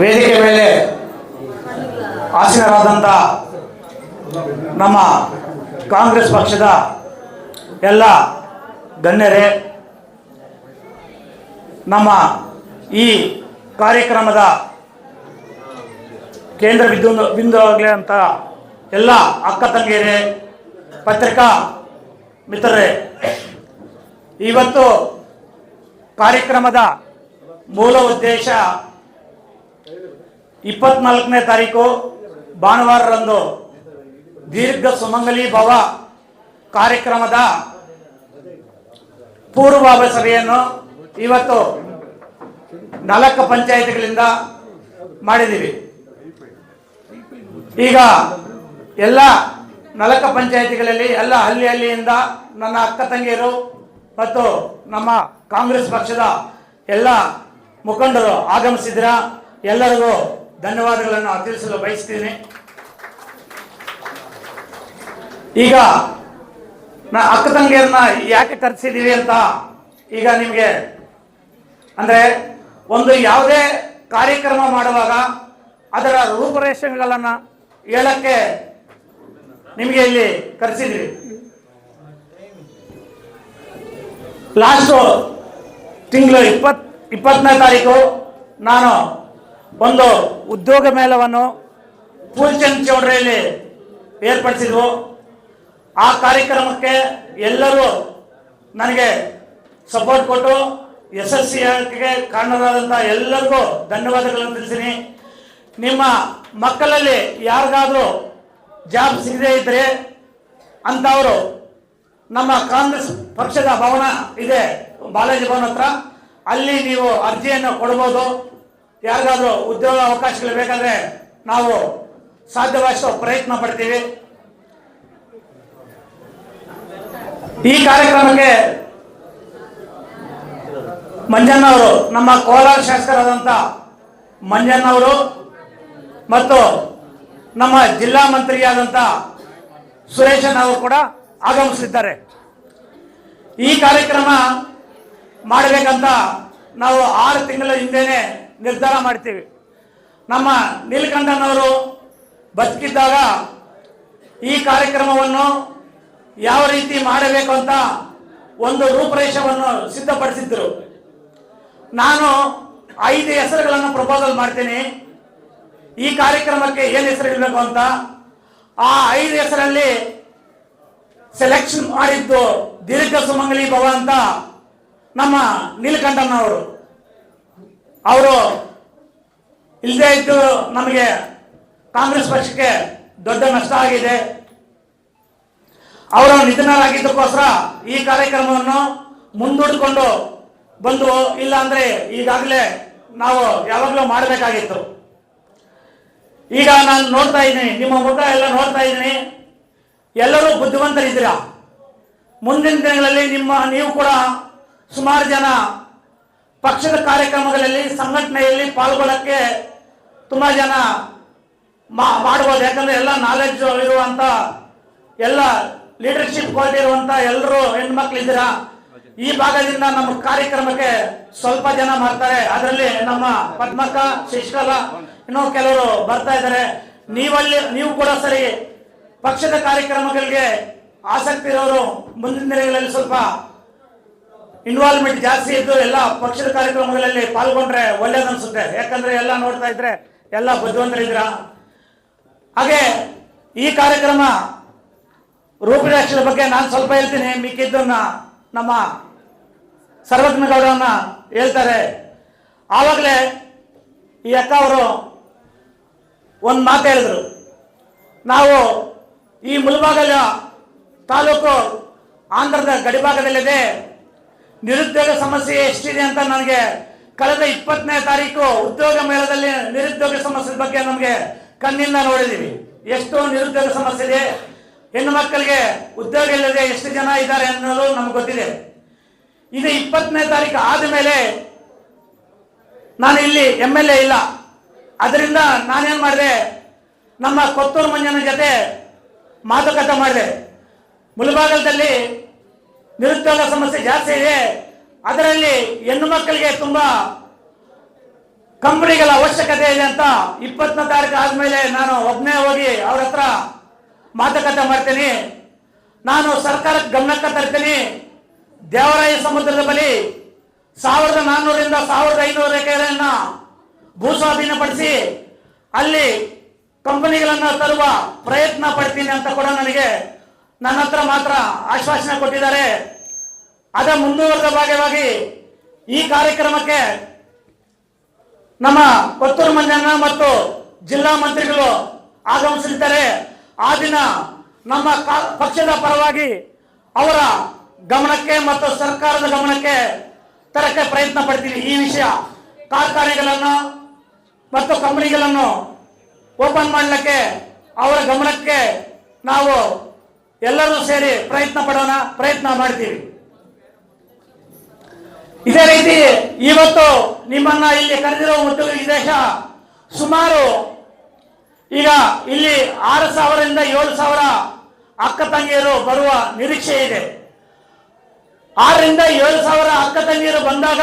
ವೇದಿಕೆ ಮೇಲೆ ಆಸೀನರಾದಂಥ ನಮ್ಮ ಕಾಂಗ್ರೆಸ್ ಪಕ್ಷದ ಎಲ್ಲ ಗಣ್ಯರೇ, ನಮ್ಮ ಈ ಕಾರ್ಯಕ್ರಮದ ಕೇಂದ್ರ ಬಿಂದು ಆಗಲಿ ಅಂತ ಎಲ್ಲ ಅಕ್ಕ ತಂಗಿಯರೇ, ಪತ್ರಿಕಾ ಮಿತ್ರರೇ, ಇವತ್ತು ಕಾರ್ಯಕ್ರಮದ ಮೂಲ ಉದ್ದೇಶ ಇಪ್ಪತ್ನಾಲ್ಕನೇ ತಾರೀಕು ಭಾನುವಾರರಂದು ದೀರ್ಘ ಸುಮಂಗಲಿ ಭವ ಕಾರ್ಯಕ್ರಮದ ಪೂರ್ವಭಾವ ಸಭೆಯನ್ನು ಇವತ್ತು ನಾಲ್ಕು ಪಂಚಾಯಿತಿಗಳಿಂದ ಮಾಡಿದ್ದೀವಿ. ಈಗ ಎಲ್ಲ ನಲಕ ಪಂಚಾಯತಿಗಳಲ್ಲಿ ಎಲ್ಲ ಹಳ್ಳಿ ಹಳ್ಳಿಯಿಂದ ನನ್ನ ಅಕ್ಕ ತಂಗಿಯರು ಮತ್ತು ನಮ್ಮ ಕಾಂಗ್ರೆಸ್ ಪಕ್ಷದ ಎಲ್ಲ ಮುಖಂಡರು ಆಗಮಿಸಿದ್ರ ಎಲ್ಲರಿಗೂ ಧನ್ಯವಾದಗಳನ್ನು ತಿಳಿಸಲು ಬಯಸ್ತೀನಿ. ಈಗ ನಾ ಅಕ್ಕ ತಂಗಿಯನ್ನ ಯಾಕೆ ಕರೆಸಿದ್ದೀವಿ ಅಂತ ಈಗ ನಿಮಗೆ ಅಂದರೆ ಒಂದು ಯಾವುದೇ ಕಾರ್ಯಕ್ರಮ ಮಾಡುವಾಗ ಅದರ ರೂಪುರೇಷೆಗಳನ್ನು ಹೇಳಕ್ಕೆ ನಿಮಗೆ ಇಲ್ಲಿ ಕರೆಸಿದ್ವಿ. ಲಾಸ್ಟು ತಿಂಗಳು ಇಪ್ಪತ್, ಇಪ್ಪತ್ತನೇ ತಾರೀಕು ನಾನು ಒಂದು ಉದ್ಯೋಗ ಮೇಳವನ್ನು ಪೂಲ್ಚಂದ್ ಚೌಡ್ರಿಯಲ್ಲಿ ಏರ್ಪಡಿಸಿದ್ವು. ಆ ಕಾರ್ಯಕ್ರಮಕ್ಕೆ ಎಲ್ಲರೂ ನನಗೆ ಸಪೋರ್ಟ್ ಕೊಟ್ಟು ಯಶಸ್ವಿಯಾಗಿಗೆ ಕಾರಣರಾದಂಥ ಎಲ್ಲರಿಗೂ ಧನ್ಯವಾದಗಳನ್ನು ತಿಳಿಸ್ತೀನಿ. ನಿಮ್ಮ ಮಕ್ಕಳಲ್ಲಿ ಯಾರಿಗಾದರೂ ಜಾಬ್ ಸಿಗದೇ ಇದ್ದರೆ ಅಂಥವರು ನಮ್ಮ ಕಾಂಗ್ರೆಸ್ ಪಕ್ಷದ ಭವನ ಇದೆ ಬಾಲಾಜಿ ಭವನ ಹತ್ರ ಅಲ್ಲಿ ನೀವು ಅರ್ಜಿಯನ್ನು ಕೊಡ್ಬೋದು. ಯಾರಿಗಾದ್ರೂ ಉದ್ಯೋಗ ಅವಕಾಶಗಳು ಬೇಕಾದರೆ ನಾವು ಸಾಧ್ಯವಾದಷ್ಟು ಪ್ರಯತ್ನ ಪಡ್ತೀವಿ. ಈ ಕಾರ್ಯಕ್ರಮಕ್ಕೆ ಮಂಜಣ್ಣ ಅವರು, ನಮ್ಮ ಕೋಲಾರ ಶಾಸಕರಾದಂತ ಮಂಜಣ್ಣ ಅವರು ಮತ್ತು ನಮ್ಮ ಜಿಲ್ಲಾ ಮಂತ್ರಿಯಾದಂಥ ಸುರೇಶನ್ ಅವರು ಕೂಡ ಆಗಮಿಸಿದ್ದಾರೆ. ಈ ಕಾರ್ಯಕ್ರಮ ಮಾಡಬೇಕಂತ ನಾವು ಆರು ತಿಂಗಳ ಹಿಂದೆನೆ ನಿರ್ಧಾರ ಮಾಡ್ತೀವಿ. ನಮ್ಮ ನೀಲಕಂಠನವರು ಬದುಕಿದ್ದಾಗ ಈ ಕಾರ್ಯಕ್ರಮವನ್ನು ಯಾವ ರೀತಿ ಮಾಡಬೇಕು ಅಂತ ಒಂದು ರೂಪರೇಷವನ್ನು ಸಿದ್ಧಪಡಿಸಿದ್ದರು ನಾನು ಐದು ಹೆಸರುಗಳನ್ನು ಪ್ರಪೋಸಲ್ ಮಾಡ್ತೀನಿ. ಈ ಕಾರ್ಯಕ್ರಮಕ್ಕೆ ಏನು ಹೆಸರು ಇಡಬೇಕು ಅಂತ. ಆ ಐದು ಹೆಸರಲ್ಲಿ ಸೆಲೆಕ್ಷನ್ ಮಾಡಿದ್ದು ದೀರ್ಘ ಸುಮಂಗಲಿ ಭವ ಅಂತ ನಮ್ಮ ನೀಲಕಂಠನವರು. ಅವರು ಇಲ್ಲದೆ ಇದ್ದು ನಮಗೆ ಕಾಂಗ್ರೆಸ್ ಪಕ್ಷಕ್ಕೆ ದೊಡ್ಡ ನಷ್ಟ ಆಗಿದೆ. ಅವರು ನಿಧನರಾಗಿದ್ದಕ್ಕೋಸ್ಕರ ಈ ಕಾರ್ಯಕ್ರಮವನ್ನು ಮುಂದೂಡಿಕೊಂಡು ಬಂದು ಇಲ್ಲ ಅಂದ್ರೆ ಈಗಾಗಲೇ ನಾವು ಯಾವಾಗಲೂ ಮಾಡಬೇಕಾಗಿತ್ತು. ಈಗ ನಾನು ನೋಡ್ತಾ ಇದ್ದೀನಿ, ನಿಮ್ಮ ಮುಖ ಎಲ್ಲ ನೋಡ್ತಾ ಇದ್ದೀನಿ. ಎಲ್ಲರೂ ಬುದ್ಧಿವಂತರಿದ್ದೀರಾ? ಮುಂದಿನ ದಿನಗಳಲ್ಲಿ ನಿಮ್ಮ ನೀವು ಕೂಡ ಸುಮಾರು ಜನ ಪಕ್ಷದ ಕಾರ್ಯಕ್ರಮಗಳಲ್ಲಿ, ಸಂಘಟನೆಯಲ್ಲಿ ಪಾಲ್ಗೊಳ್ಳಕ್ಕೆ ತುಂಬ ಜನ ಮಾಡ್ಬೋದು. ಯಾಕಂದ್ರೆ ಎಲ್ಲ ನಾಲೆಡ್ಜ್ ಇರುವಂತ, ಎಲ್ಲ ಲೀಡರ್ಶಿಪ್ ಕ್ವಾಲಿಟಿ ಇರುವಂತ ಎಲ್ಲರೂ ಹೆಣ್ಮಕ್ಳಿದ್ದೀರಾ ಈ ಭಾಗದಿಂದ ನಮ್ಮ ಕಾರ್ಯಕ್ರಮಕ್ಕೆ ಸ್ವಲ್ಪ ಜನ ಮಾಡ್ತಾರೆ. ಅದರಲ್ಲಿ ನಮ್ಮ ಪದ್ಮಕ ಶಶಿಕಲ, ಇನ್ನೂ ಕೆಲವರು ಬರ್ತಾ ಇದ್ದಾರೆ. ನೀವಲ್ಲಿ, ನೀವು ಕೂಡ ಸರಿ, ಪಕ್ಷದ ಕಾರ್ಯಕ್ರಮಗಳಿಗೆ ಆಸಕ್ತಿ ಇರೋರು ಮುಂದಿನ ದಿನಗಳಲ್ಲಿ ಸ್ವಲ್ಪ ಇನ್ವಾಲ್ವ್ಮೆಂಟ್ ಜಾಸ್ತಿ ಇದ್ದು ಎಲ್ಲ ಪಕ್ಷದ ಕಾರ್ಯಕ್ರಮಗಳಲ್ಲಿ ಪಾಲ್ಗೊಂಡ್ರೆ ಒಳ್ಳೇದನ್ಸುತ್ತೆ. ಯಾಕಂದ್ರೆ ಎಲ್ಲ ನೋಡ್ತಾ ಇದ್ರೆ ಎಲ್ಲ ಬುದ್ಧಿವಂತರಿದ್ರ ಹಾಗೆ ಈ ಕಾರ್ಯಕ್ರಮ ರೂಪರೇಷೆಯ ಬಗ್ಗೆ ನಾನು ಸ್ವಲ್ಪ ಹೇಳ್ತೀನಿ. ಮಿಕ್ಕಿದ್ದನ್ನ ನಮ್ಮ ಸರ್ವಜ್ಞಗೌಡರನ್ನ ಹೇಳ್ತಾರೆ. ಆವಾಗಲೇ ಈ ಅಕ್ಕ ಅವರು ಒಂದು ಮಾತು ಹೇಳಿದ್ರು. ನಾವು ಈ ಮುಲ್ಬಾಗಲ ತಾಲೂಕು ಆಂಧ್ರದ ಗಡಿಭಾಗದಲ್ಲಿದೆ. ನಿರುದ್ಯೋಗ ಸಮಸ್ಯೆ ಎಷ್ಟಿದೆ ಅಂತ ನನಗೆ ಕಳೆದ ಇಪ್ಪತ್ತನೇ ತಾರೀಕು ಉದ್ಯೋಗ ಮೇಳದಲ್ಲಿ ನಿರುದ್ಯೋಗ ಸಮಸ್ಯೆ ಬಗ್ಗೆ ನಮಗೆ ಕಣ್ಣಿಂದ ನೋಡಿದೀವಿ. ಎಷ್ಟು ನಿರುದ್ಯೋಗ ಸಮಸ್ಯೆ ಇದೆ. ಹೆಣ್ಣು ಮಕ್ಕಳಿಗೆ ಉದ್ಯೋಗ ಇಲ್ಲದೆ ಎಷ್ಟು ಜನ ಇದ್ದಾರೆ ಅನ್ನೋದು ನಮ್ಗೆ ಗೊತ್ತಿದೆ. ಇದು ಇಪ್ಪತ್ತನೇ ತಾರೀಕು ಆದಮೇಲೆ ನಾನು ಇಲ್ಲಿ ಎಂ ಎಲ್ ಎ ಇಲ್ಲ. ಅದರಿಂದ ನಾನೇನು ಮಾಡಿದೆ? ನಮ್ಮ ಕೊತ್ತೂರು ಮಂಜನ ಜೊತೆ ಮಾತುಕತೆ ಮಾಡಿದೆ. ಮುಳಬಾಗಲದಲ್ಲಿ ನಿರುದ್ಯೋಗ ಸಮಸ್ಯೆ ಜಾಸ್ತಿ ಇದೆ. ಅದರಲ್ಲಿ ಹೆಣ್ಣು ಮಕ್ಕಳಿಗೆ ತುಂಬಾ ಕಂಪನಿಗಳ ಅವಶ್ಯಕತೆ ಇದೆ ಅಂತ ಇಪ್ಪತ್ತನೇ ತಾರೀಕು ಆದ್ಮೇಲೆ ನಾನು ಒಬ್ಬನೇ ಹೋಗಿ ಅವ್ರ ಹತ್ರ ಮಾತುಕತೆ ಮಾಡ್ತೀನಿ. ನಾನು ಸರ್ಕಾರಕ್ಕೆ ಗಮನಕ್ಕೆ ತರ್ತೀನಿ. ದೇವರಾಯ ಸಮುದ್ರದ ಬಳಿ ಸಾವಿರದ ನಾನ್ನೂರಿಂದ ಸಾವಿರದ ಐನೂರು ಎಕರೆಯನ್ನ ಭೂಸ್ವಾಧೀನಪಡಿಸಿ ಅಲ್ಲಿ ಕಂಪನಿಗಳನ್ನ ತರುವ ಪ್ರಯತ್ನ ಪಡ್ತೀನಿ ಅಂತ ಕೂಡ ನನಗೆ ನನ್ನ ಹತ್ರ ಮಾತ್ರ ಆಶ್ವಾಸನೆ ಕೊಟ್ಟಿದ್ದಾರೆ. ಅದ ಮುಂದುವರೆದ ಭಾಗವಾಗಿ ಈ ಕಾರ್ಯಕ್ರಮಕ್ಕೆ ನಮ್ಮ ಕೊತ್ತೂರು ಮಂಜಣ್ಣ ಮತ್ತು ಜಿಲ್ಲಾ ಮಂತ್ರಿಗಳು ಆಗಮಿಸಲಿದ್ದಾರೆ. ಆ ದಿನ ನಮ್ಮ ಪಕ್ಷದ ಪರವಾಗಿ ಅವರ ಗಮನಕ್ಕೆ ಮತ್ತು ಸರ್ಕಾರದ ಗಮನಕ್ಕೆ ತರಕ್ಕೆ ಪ್ರಯತ್ನ ಪಡ್ತೀವಿ. ಈ ವಿಷಯ ಕಾರ್ಖಾನೆಗಳನ್ನು ಮತ್ತು ಕಂಪನಿಗಳನ್ನು ಓಪನ್ ಮಾಡಲಿಕ್ಕೆ ಅವರ ಗಮನಕ್ಕೆ ನಾವು ಎಲ್ಲರೂ ಸೇರಿ ಪ್ರಯತ್ನ ಪಡೋಣ, ಪ್ರಯತ್ನ ಮಾಡ್ತೀವಿ. ಇದೇ ರೀತಿ ಇವತ್ತು ನಿಮ್ಮನ್ನ ಇಲ್ಲಿ ಕರೆದಿರೋ ಮತ್ತು ದೇಶ ಸುಮಾರು ಈಗ ಇಲ್ಲಿ ಆರು ಸಾವಿರದಿಂದ ಏಳು ಸಾವಿರ ಅಕ್ಕ ತಂಗಿಯರು ಬರುವ ನಿರೀಕ್ಷೆ ಇದೆ. ಆರರಿಂದ ಏಳು ಸಾವಿರ ಅಕ್ಕ ತಂಗಿಯರು ಬಂದಾಗ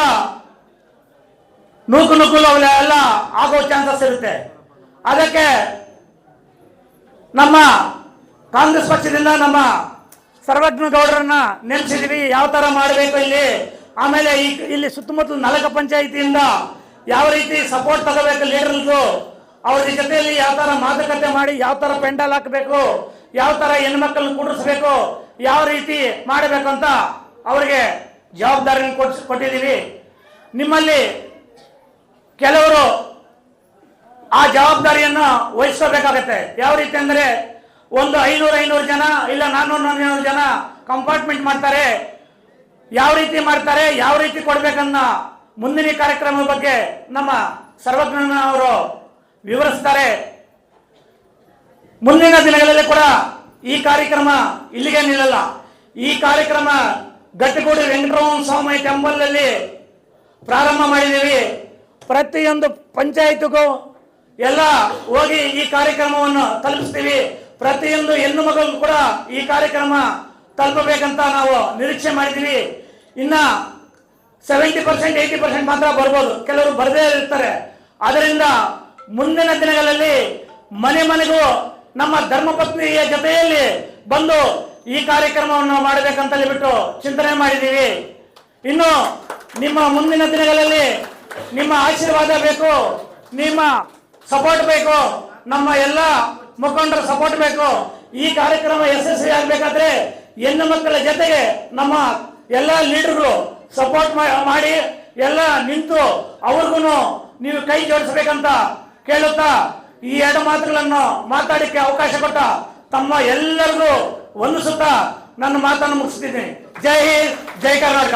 ನೂಕು ನುಗ್ಗಲು ಎಲ್ಲ ಆಗೋ ಚಾನ್ಸಸ್ ಇರುತ್ತೆ. ಅದಕ್ಕೆ ನಮ್ಮ ಕಾಂಗ್ರೆಸ್ ಪಕ್ಷದಿಂದ ನಮ್ಮ ಸರ್ವಜ್ಞ ಗೌಡರನ್ನ ನೆನೆಸಿದೀವಿ. ಯಾವ ತರ ಮಾಡಬೇಕು ಇಲ್ಲಿ? ಆಮೇಲೆ ಈ ಇಲ್ಲಿ ಸುತ್ತಮುತ್ತಲ ನಾಲ್ಕ ಪಂಚಾಯಿತಿಯಿಂದ ಯಾವ ರೀತಿ ಸಪೋರ್ಟ್ ತಗೋಬೇಕು ಲೀಡರ್ದು ಅವ್ರ ಜೊತೆಯಲ್ಲಿ ಯಾವ ತರ ಮಾತುಕತೆ ಮಾಡಿ ಯಾವ ತರ ಪೆಂಡಲ್ ಹಾಕಬೇಕು? ಯಾವ ತರ ಹೆಣ್ಮಕ್ಳನ್ನ ಕೂಡಿಸ್ಬೇಕು? ಯಾವ ರೀತಿ ಮಾಡಬೇಕು ಅಂತ ಅವರಿಗೆ ಜವಾಬ್ದಾರಿಯನ್ನು ಕೊಡ್ಸ್ ಕೊಟ್ಟಿದ್ದೀವಿ ನಿಮ್ಮಲ್ಲಿ ಕೆಲವರು ಆ ಜವಾಬ್ದಾರಿಯನ್ನು ವಹಿಸಬೇಕಾಗತ್ತೆ ಯಾವ ರೀತಿ ಅಂದ್ರೆ ಒಂದು ಐನೂರು ಐನೂರು ಜನ ಇಲ್ಲ ನಾನ್ನೂರು ನಾನ್ನೂರು ಜನ ಕಂಪಾರ್ಟ್ಮೆಂಟ್ ಮಾಡ್ತಾರೆ. ಯಾವ ರೀತಿ ಮಾಡ್ತಾರೆ, ಯಾವ ರೀತಿ ಕೊಡ್ಬೇಕನ್ನ ಮುಂದಿನ ಕಾರ್ಯಕ್ರಮದ ಬಗ್ಗೆ ನಮ್ಮ ಸರ್ವಜ್ಞನ ಅವರು ವಿವರಿಸ್ತಾರೆ. ಮುಂದಿನ ದಿನಗಳಲ್ಲಿ ಕೂಡ ಈ ಕಾರ್ಯಕ್ರಮ ಇಲ್ಲಿಗೆ ನಿಲ್ಲಲ್ಲ. ಈ ಕಾರ್ಯಕ್ರಮ ಗಟ್ಟಿಗೂಡಿ ವೆಂಕಟರಮಣ ಸ್ವಾಮಿ ಟೆಂಪಲ್ ಅಲ್ಲಿ ಪ್ರಾರಂಭ ಮಾಡಿದ್ದೀವಿ. ಪ್ರತಿಯೊಂದು ಪಂಚಾಯತ್ಗೂ ಎಲ್ಲ ಹೋಗಿ ಈ ಕಾರ್ಯಕ್ರಮವನ್ನು ತಲುಪಿಸ್ತೀವಿ. ಪ್ರತಿಯೊಂದು ಹೆಣ್ಣು ಮಗಳಿಗೂ ಕೂಡ ಈ ಕಾರ್ಯಕ್ರಮ ತಲುಪಬೇಕಂತ ನಾವು ನಿರೀಕ್ಷೆ ಮಾಡಿದ್ದೀವಿ. ಇನ್ನ ಸೆವೆಂಟಿ ಪರ್ಸೆಂಟ್ ಏಯ್ಟಿ ಪರ್ಸೆಂಟ್ ಮಾತ್ರ ಬರ್ಬೋದು. ಕೆಲವರು ಬರದೇ ಇರ್ತಾರೆ. ಅದರಿಂದ ಮುಂದಿನ ದಿನಗಳಲ್ಲಿ ಮನೆ ಮನೆಗೂ ನಮ್ಮ ಧರ್ಮಪತ್ನಿಯ ಜೊತೆಯಲ್ಲಿ ಬಂದು ಈ ಕಾರ್ಯಕ್ರಮವನ್ನು ಮಾಡಬೇಕಂತ ಹೇಳ್ಬಿಟ್ಟು ಚಿಂತನೆ ಮಾಡಿದ್ದೀವಿ. ಇನ್ನು ನಿಮ್ಮ ಮುಂದಿನ ದಿನಗಳಲ್ಲಿ ನಿಮ್ಮ ಆಶೀರ್ವಾದ ಬೇಕು, ನಿಮ್ಮ ಸಪೋರ್ಟ್ ಬೇಕು. ನಮ್ಮ ಎಲ್ಲ ಮುಖಂಡರ ಸಪೋರ್ಟ್ ಬೇಕು. ಈ ಕಾರ್ಯಕ್ರಮ ಯಶಸ್ವಿ ಆಗಬೇಕಾದ್ರೆ ಹೆಣ್ಣು ಮಕ್ಕಳ ಜೊತೆಗೆ ನಮ್ಮ ಎಲ್ಲ ಲೀಡರ್ಗಳು ಸಪೋರ್ಟ್ ಮಾಡಿ ಎಲ್ಲ ನಿಂತು ಅವ್ರಿಗೂ ನೀವು ಕೈ ಜೋಡಿಸ್ಬೇಕಂತ ಕೇಳುತ್ತಾ ಈ ಎರಡು ಮಾತುಗಳನ್ನು ಮಾತಾಡಕ್ಕೆ ಅವಕಾಶ ಕೊಟ್ಟ ತಮ್ಮ ಎಲ್ಲರಿಗೂ ವಂದಿಸುತ್ತಾ ನನ್ನ ಮಾತನ್ನು ಮುಗಿಸ್ತಿದ್ದೀನಿ. ಜೈ ಹಿಂದ್, ಜೈ ಕರ್ನಾಟಕ.